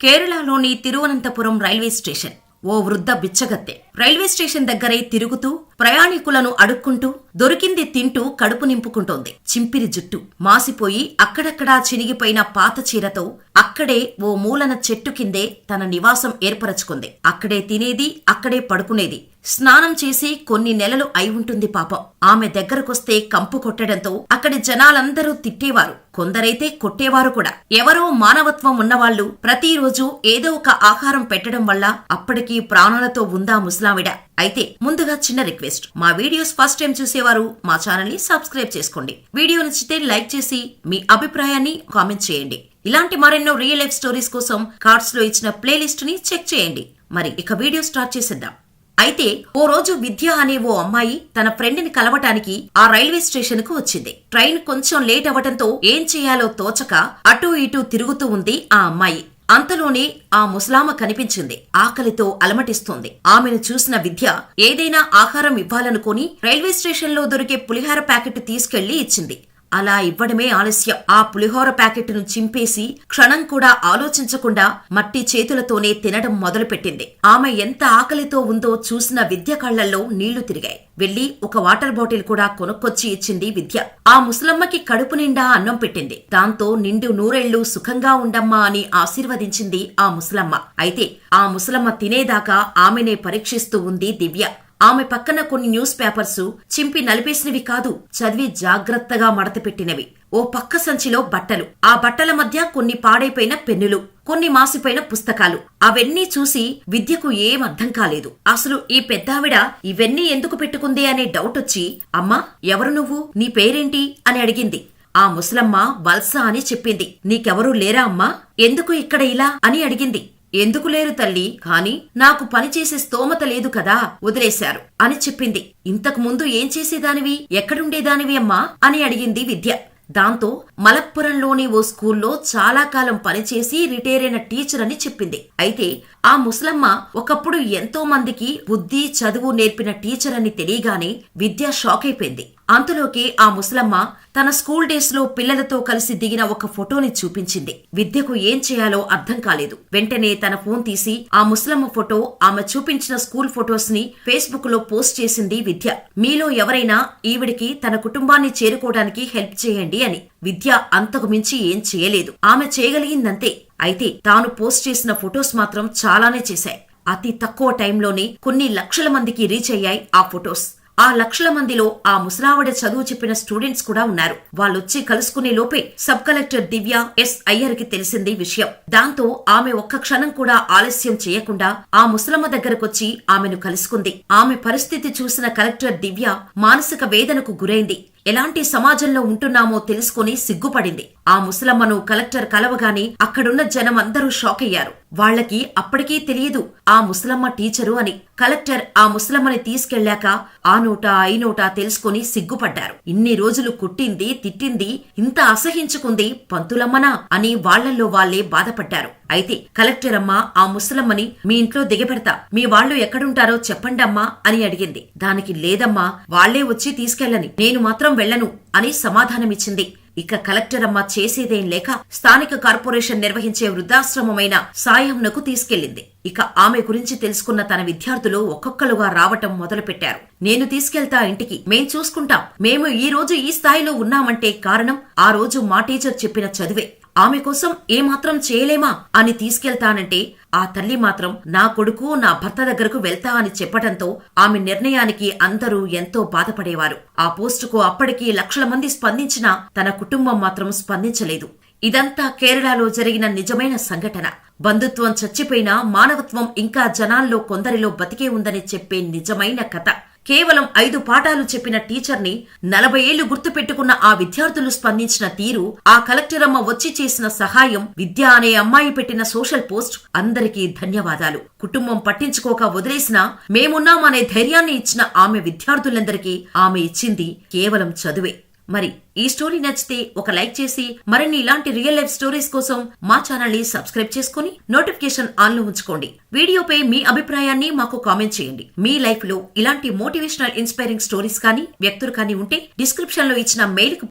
కేరళలోని Thiruvananthapuram railway station. ఓ వృద్ధ బిచ్చగత్తె. Railway station దగ్గరే తిరుగుతూ ప్రయాణికులను అడుక్కుంటూ దొరికింది తింటూ కడుపు నింపుకుంటోంది. చింపిరి జుట్టు మాసిపోయి అక్కడక్కడా చినిగిపోయిన పాత చీరతో అక్కడే ఓ మూలన చెట్టు కిందే తన నివాసం ఏర్పరచుకుంది. అక్కడే తినేది అక్కడే పడుకునేది. స్నానం చేసి కొన్ని నెలలు అయి ఉంటుంది పాపం. ఆమె దగ్గరకొస్తే కంపు కొట్టడంతో అక్కడి జనాలందరూ తిట్టేవారు. కొందరైతే కొట్టేవారు కూడా. ఎవరో మానవత్వం ఉన్నవాళ్ళు ప్రతిరోజు ఏదో ఒక ఆహారం పెట్టడం వల్ల అప్పటికీ ప్రాణాలతో ఉందా ఆవిడ అయితే ముందుగా చిన్న రిక్వెస్ట్. మా వీడియోస్ ఫస్ట్ టైం చూసేవారు మా ఛానల్ని సబ్స్క్రైబ్ చేసుకోండి. వీడియో నచ్చితే లైక్ చేసి మీ అభిప్రాయాన్ని కామెంట్ చేయండి. ఇలాంటి మరెన్నో రియల్ లైఫ్ స్టోరీస్ కోసం కార్డ్స్లో ఇచ్చిన ప్లేలిస్ట్ని చెక్ చేయండి. మరి ఇక వీడియో స్టార్ట్ చేసేద్దాం. అయితే ఓ రోజు విద్య అనే ఓ అమ్మాయి తన ఫ్రెండ్ని కలవటానికి ఆ రైల్వే స్టేషన్కు వచ్చింది. ట్రైన్ కొంచెం లేట్ అవ్వటంతో ఏం చేయాలో తోచక అటూ ఇటూ తిరుగుతూ ఉంది ఆ అమ్మాయి. అంతలోనే ఆ ముసలామ కనిపించింది. ఆకలితో అలమటిస్తోంది. ఆమెను చూసిన విద్య ఏదైనా ఆహారం ఇవ్వాలనుకుని రైల్వే స్టేషన్లో దొరికే పులిహార ప్యాకెట్ తీసుకెళ్ళి ఇచ్చింది. అలా ఇవ్వడమే ఆలస్యం. ఆ పులిహోర ప్యాకెట్ను చింపేసి క్షణం కూడా ఆలోచించకుండా మట్టి చేతులతోనే తినడం మొదలుపెట్టింది. ఆమె ఎంత ఆకలితో ఉందో చూసిన విద్య కళ్ళల్లో నీళ్ళు తిరిగాయి. వెళ్ళి ఒక వాటర్ బాటిల్ కూడా కొనుక్కొచ్చి ఇచ్చింది విద్య. ఆ ముసలమ్మకి కడుపు నిండా అన్నం పెట్టింది. దాంతో నిండు నూరేళ్ళు సుఖంగా ఉండమ్మా అని ఆశీర్వదించింది ఆ ముసలమ్మ. అయితే ఆ ముసలమ్మ తినేదాకా ఆమెనే పరీక్షిస్తూ ఉంది దివ్య. ఆమె పక్కన కొన్ని న్యూస్ పేపర్స్ చింపి నలిపేసినవి కాదు చదివి జాగ్రత్తగా మడతపెట్టినవి. ఓ పక్క సంచిలో బట్టలు. ఆ బట్టల మధ్య కొన్ని పాడైపోయిన పెన్నులు కొన్ని మాసిపోయిన పుస్తకాలు. అవన్నీ చూసి విద్యకు ఏం అర్థం కాలేదు. అసలు ఈ పెద్దావిడ ఇవన్నీ ఎందుకు పెట్టుకుంది అనే డౌట్ వచ్చి అమ్మా ఎవరు నువ్వు? నీ పేరేంటి? అని అడిగింది. ఆ ముసలమ్మ వల్స అని చెప్పింది. నీకెవరూ లేరా అమ్మా? ఎందుకు ఇక్కడ ఇలా? అని అడిగింది. ఎందుకు లేరు తల్లి? కాని నాకు పనిచేసే స్తోమత లేదు కదా వదిలేశారు అని చెప్పింది. ఇంతకు ముందు ఏం చేసేదానివి? ఎక్కడుండేదానివి అమ్మా? అని అడిగింది విద్య. దాంతో మలప్పురంలోని ఓ స్కూల్లో చాలా కాలం పనిచేసి రిటైర్ అయిన టీచర్ అని చెప్పింది. అయితే ఆ ముసలమ్మ ఒకప్పుడు ఎంతో మందికి బుద్ధి చదువు నేర్పిన టీచర్ అని తెలియగానే విద్య షాక్ అయిపోయింది. అంతలోకి ఆ ముసలమ్మ తన స్కూల్ డేస్లో పిల్లలతో కలిసి దిగిన ఒక ఫోటోని చూపించింది. విద్యకు ఏం చేయాలో అర్థం కాలేదు. వెంటనే తన ఫోన్ తీసి ఆ ముసలమ్మ ఫోటో ఆమె చూపించిన స్కూల్ ఫొటోస్ని ఫేస్బుక్లో పోస్ట్ చేసింది విద్య. మీలో ఎవరైనా ఈవిడికి తన కుటుంబాన్ని చేరుకోవడానికి హెల్ప్ చేయండి అని. విద్య అంతకు మించి ఏం చేయలేదు. ఆమె చేయగలిగిందంతే. అయితే తాను పోస్ట్ చేసిన ఫొటోస్ మాత్రం చాలానే చేశాయి. అతి తక్కువ టైంలోనే కొన్ని లక్షల మందికి రీచ్ అయ్యాయి ఆ ఫొటోస్. ఆ లక్షల మందిలో ఆ ముసలావిడ చదువు చెప్పిన స్టూడెంట్స్ కూడా ఉన్నారు. వాళ్ళొచ్చి కలుసుకునే లోపే సబ్ కలెక్టర్ దివ్య ఎస్ అయ్యర్కి తెలిసింది విషయం. దాంతో ఆమె ఒక్క క్షణం కూడా ఆలస్యం చేయకుండా ఆ ముసలమ్మ దగ్గరకొచ్చి ఆమెను కలుసుకుంది. ఆమె పరిస్థితి చూసిన కలెక్టర్ దివ్య మానసిక వేదనకు గురైంది. ఎలాంటి సమాజంలో ఉంటున్నామో తెలుసుకుని సిగ్గుపడింది. ఆ ముసలమ్మను కలెక్టర్ కలవగానే అక్కడున్న జనం అందరూ షాక్ అయ్యారు వాళ్ళకి అప్పటికీ తెలియదు ఆ ముసలమ్మ టీచరు అని. కలెక్టర్ ఆ ముసలమ్మని తీసుకెళ్ళాక ఆ నోటా ఐ నోటా తెలుసుకుని సిగ్గుపడ్డారు. ఇన్ని రోజులు కుట్టింది తిట్టింది ఇంత అసహించుకుంది పంతులమ్మనా అని వాళ్ళల్లో వాళ్ళే బాధపడ్డారు. అయితే కలెక్టర్ అమ్మ ఆ ముసలమ్మని మీ ఇంట్లో దిగబెడతా మీ వాళ్ళు ఎక్కడుంటారో చెప్పండమ్మా అని అడిగింది. దానికి లేదమ్మా వాళ్ళే వచ్చి తీసుకెళ్ళని నేను మాత్రం వెళ్ళను అని సమాధానమిచ్చింది. ఇక కలెక్టర్ అమ్మ చేసేదేం లేక స్థానిక కార్పొరేషన్ నిర్వహించే వృద్ధాశ్రమమైన సాయంనకు తీసుకెళ్ళింది ఇక ఆమె గురించి తెలుసుకున్న తన విద్యార్థులు ఒక్కొక్కలుగా రావటం మొదలుపెట్టారు. నేను తీసుకెళ్తా ఇంటికి మేం చూసుకుంటాం. మేము ఈ రోజు ఈ స్థాయిలో ఉన్నామంటే కారణం ఆ రోజు మా టీచర్ చెప్పిన చదువే. ఆమె కోసం ఏమాత్రం చేయలేమా అని తీసుకెళ్తానంటే ఆ తల్లి మాత్రం నా కొడుకు నా భర్త దగ్గరకు వెళ్తా అని చెప్పటంతో ఆమె నిర్ణయానికి అందరూ ఎంతో బాధపడేవారు. ఆ పోస్టుకు అప్పటికి లక్షల మంది స్పందించినా తన కుటుంబం మాత్రం స్పందించలేదు. ఇదంతా కేరళలో జరిగిన నిజమైన సంఘటన. బంధుత్వం చచ్చిపోయినా మానవత్వం ఇంకా జనాల్లో కొందరిలో బతికే ఉందని చెప్పే నిజమైన కథ. కేవలం ఐదు పాఠాలు చెప్పిన టీచర్ని నలభై ఏళ్ళు గుర్తుపెట్టుకున్న ఆ విద్యార్థులు స్పందించిన తీరు ఆ కలెక్టర్ అమ్మ వచ్చి చేసిన సహాయం విద్య అనే అమ్మాయి పెట్టిన సోషల్ పోస్ట్ అందరికీ ధన్యవాదాలు. కుటుంబం పట్టించుకోక వదిలేసినా మేమున్నామనే ధైర్యాన్ని ఇచ్చిన ఆమె విద్యార్థులందరికీ ఆమె ఇచ్చింది కేవలం చదువే. మరి ఈ స్టోరీ నచ్చితే ఒక లైక్ చేసి మరిన్ని ఇలాంటి రియల్ లైఫ్ స్టోరీస్ కోసం మా ఛానల్ని సబ్స్క్రైబ్ చేసుకుని నోటిఫికేషన్ ఆన్లో ఉంచుకోండి. వీడియోపై మీ అభిప్రాయాన్ని మాకు కామెంట్ చేయండి. మీ లైఫ్లో ఇలాంటి మోటివేషనల్ ఇన్స్పైరింగ్ స్టోరీస్ కానీ వ్యక్తులు కానీ ఉంటే డిస్క్రిప్షన్లో ఇచ్చిన మెయిల్కు